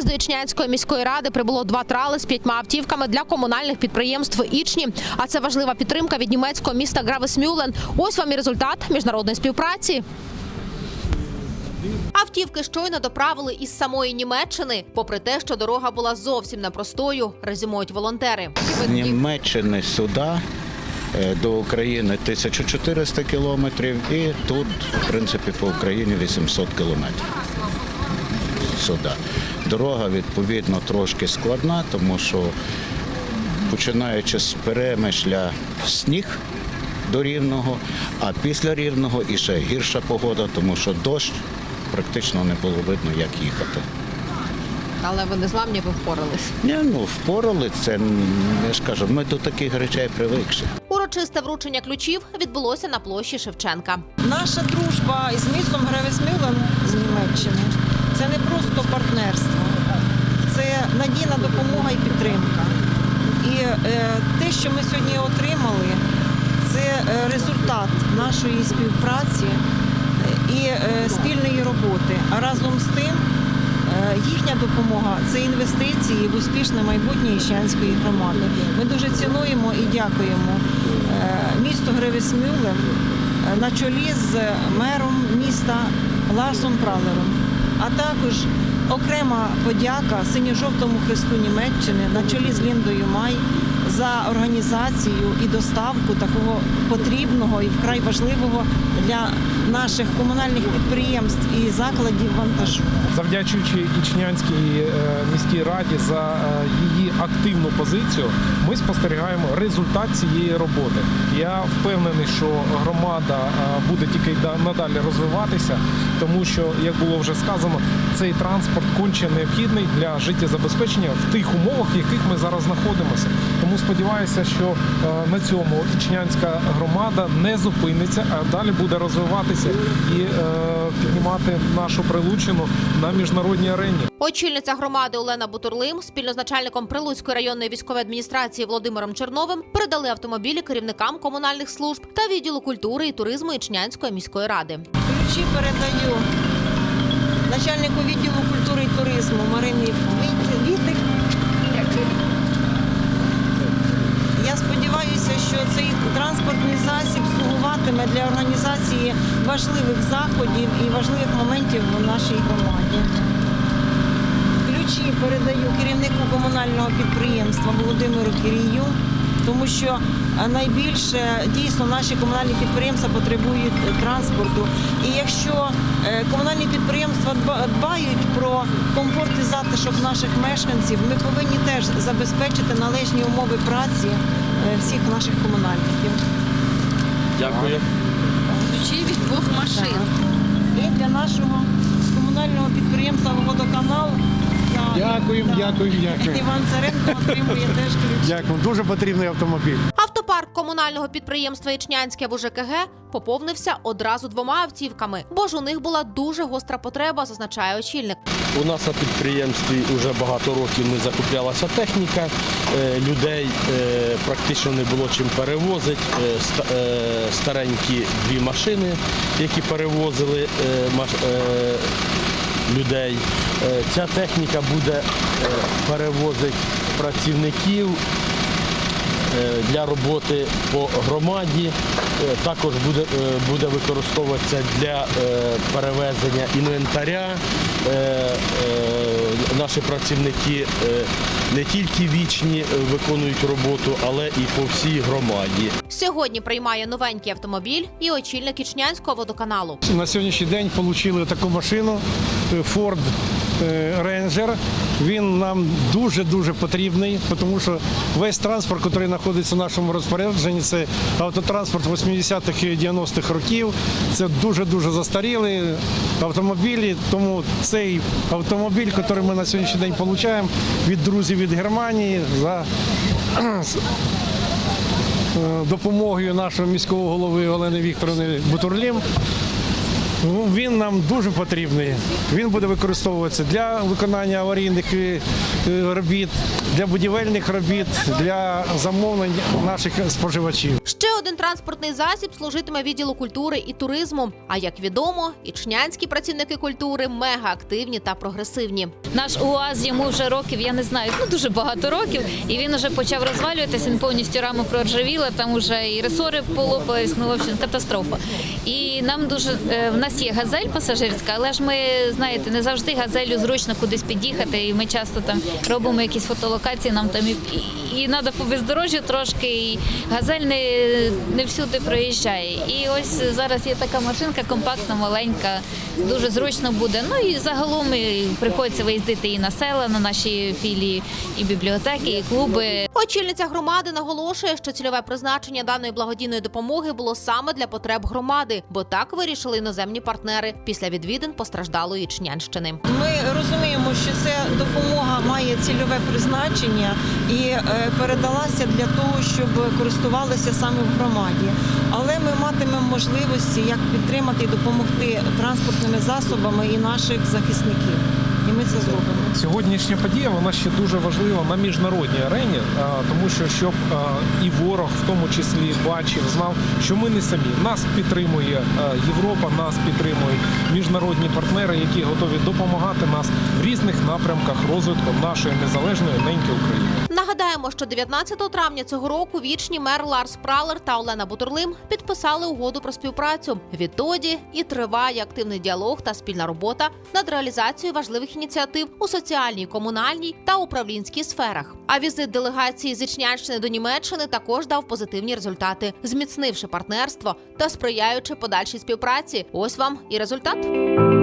Зараз до Ічнянської міської ради прибуло два трали з п'ятьма автівками для комунальних підприємств Ічні. А це важлива підтримка від німецького міста Гравесмюлен. Ось вам і результат міжнародної співпраці. Автівки щойно доправили із самої Німеччини, попри те, що дорога була зовсім непростою, резюмують волонтери. З Німеччини сюди е, до України 1400 кілометрів і тут, в принципі, по Україні 800 кілометрів. Сюди. Дорога, відповідно, трошки складна, тому що починаючи з перемишля сніг до рівного, а після рівного і ще гірша погода, тому що дощ практично не було видно, як їхати. Але ви не зламні, ви впорались. Ні, ну впорали це, я ж кажу, ми до таких речей привикші. Урочисте вручення ключів відбулося на площі Шевченка. Наша дружба із містом Гревесмюлен з Німеччини це не просто партнерство, це надійна допомога і підтримка. І е, те, що ми сьогодні отримали, це е, результат нашої співпраці е, і спільної роботи. А разом з тим їхня допомога це інвестиції в успішне майбутнє Іщанської громади. Ми дуже цінуємо і дякуємо місту Гревесмюлен е, на чолі з мером міста Ларсом Пралером, а також окрема подяка Синьо-жовтому хресту Німеччини на чолі з Ліндою Май за організацію і доставку такого потрібного і вкрай важливого для наших комунальних підприємств і закладів вантажу. Завдячуючи Ічнянській е, міській раді за е, її активну позицію, ми спостерігаємо результат цієї роботи. Я впевнений, що громада е, буде тільки надалі розвиватися, тому що, як було вже сказано, цей транспорт конче необхідний для життєзабезпечення в тих умовах, в яких ми зараз знаходимося. Тому сподіваюся, що е, на цьому Ічнянська громада не зупиниться, а далі буде розвиватися і е, піднімати нашу прилучину на міжнародній арені. Очільниця громади Олена Бутурлим спільно з начальником Прилуцької районної військової адміністрації Володимиром Черновим передали автомобілі керівникам комунальних служб та відділу культури і туризму Ічнянської міської ради. Ключі передаю начальнику відділу культури і туризму Марині важливих заходів і важливих моментів в нашій громаді. Ключі передаю керівнику комунального підприємства Володимиру Кирію, тому що е, найбільше дійсно наші комунальні підприємства потребують е, транспорту. І якщо е, комунальні підприємства дбають про комфорт і затишок наших мешканців, ми повинні теж забезпечити належні умови праці всіх наших комунальників. Дякую. Машин. І для нашого комунального підприємства Водоканал Дякуємо, дякуємо, дякуємо. Іван Царенко отримує теж ключ. Дякую. Дуже потрібний автомобіль. Автопарк комунального підприємства Ічнянське в УЖКГ поповнився одразу двома автівками, бо ж у них була дуже гостра потреба, зазначає очільник. У нас на підприємстві вже багато років не закуплялася техніка, е, людей е, практично не було чим перевозити. Е, ста- Старенькі дві машини, які перевозили людей. Ця техніка буде перевозити працівників для роботи по громаді. Е, Також буде, е, буде використовуватися для е, перевезення інвентаря. Е, е, Наші працівники е, не тільки вічні е, виконують роботу, але і по всій громаді. Сьогодні приймає новенький автомобіль і очільник Ічнянського водоканалу. На сьогоднішній день отримали таку машину е, Ford е, Ranger. Він нам дуже-дуже потрібний, тому що весь транспорт, який знаходиться в нашому розпорядженні, це автотранспорт 80-х і 90-х років. Це дуже-дуже застарілі автомобілі. Тому цей автомобіль, який ми на сьогоднішній день отримуємо від друзів від Германії за е, допомогою нашого міського голови Олени Вікторовни Бутурлім. Ну, Він нам дуже потрібний. Він буде використовуватися для виконання аварійних е, е, робіт, для будівельних робіт, для замовлень наших споживачів. Ще один транспортний засіб служитиме відділу культури і туризму. А як відомо, ічнянські працівники культури мега активні та прогресивні. Наш УАЗ йому вже років, я не знаю, ну дуже багато років, і він вже почав розвалюватися. Він повністю рама проржавіла, там вже і ресори полопались, ну в общем, катастрофа. І нам дуже е, в нас є газель пасажирська, але ж ми знаєте, не завжди газелю зручно кудись під'їхати. І ми часто там робимо якісь фотолокації. Нам там і, і, треба по бездорожжю трошки. І газель не, не всюди проїжджає. І ось зараз є така машинка, компактна, маленька, дуже зручно буде. Ну і загалом приходиться виїздити і на села, на наші філії, і бібліотеки, і клуби. Очільниця громади наголошує, що цільове призначення даної благодійної допомоги було саме для потреб громади, бо так вирішили іноземні партнери після відвідин постраждалої Чнянщини. Ми розуміємо, що ця допомога має цільове призначення і е, передалася для того, щоб користувалися саме в громаді. Але ми матимемо можливості як підтримати і допомогти транспортними засобами і наших захисників. І ми це зробимо. Сьогоднішня подія вона ще дуже важлива на міжнародній арені, тому що щоб і ворог в тому числі бачив, знав, що ми не самі. Нас підтримує Європа, нас підтримують міжнародні партнери, які готові допомагати нас в різних напрямках розвитку нашої незалежної неньки України. Нагадаємо, що 19 травня цього року вічні мер Ларс Пралер та Олена Бутурлим підписали угоду про співпрацю. Відтоді і триває активний діалог та спільна робота над реалізацією важливих ініціатив у соціальній, комунальній та управлінській сферах. А візит делегації з Ічнянщини до Німеччини також дав позитивні результати, зміцнивши партнерство та сприяючи подальшій співпраці. Ось вам і результат.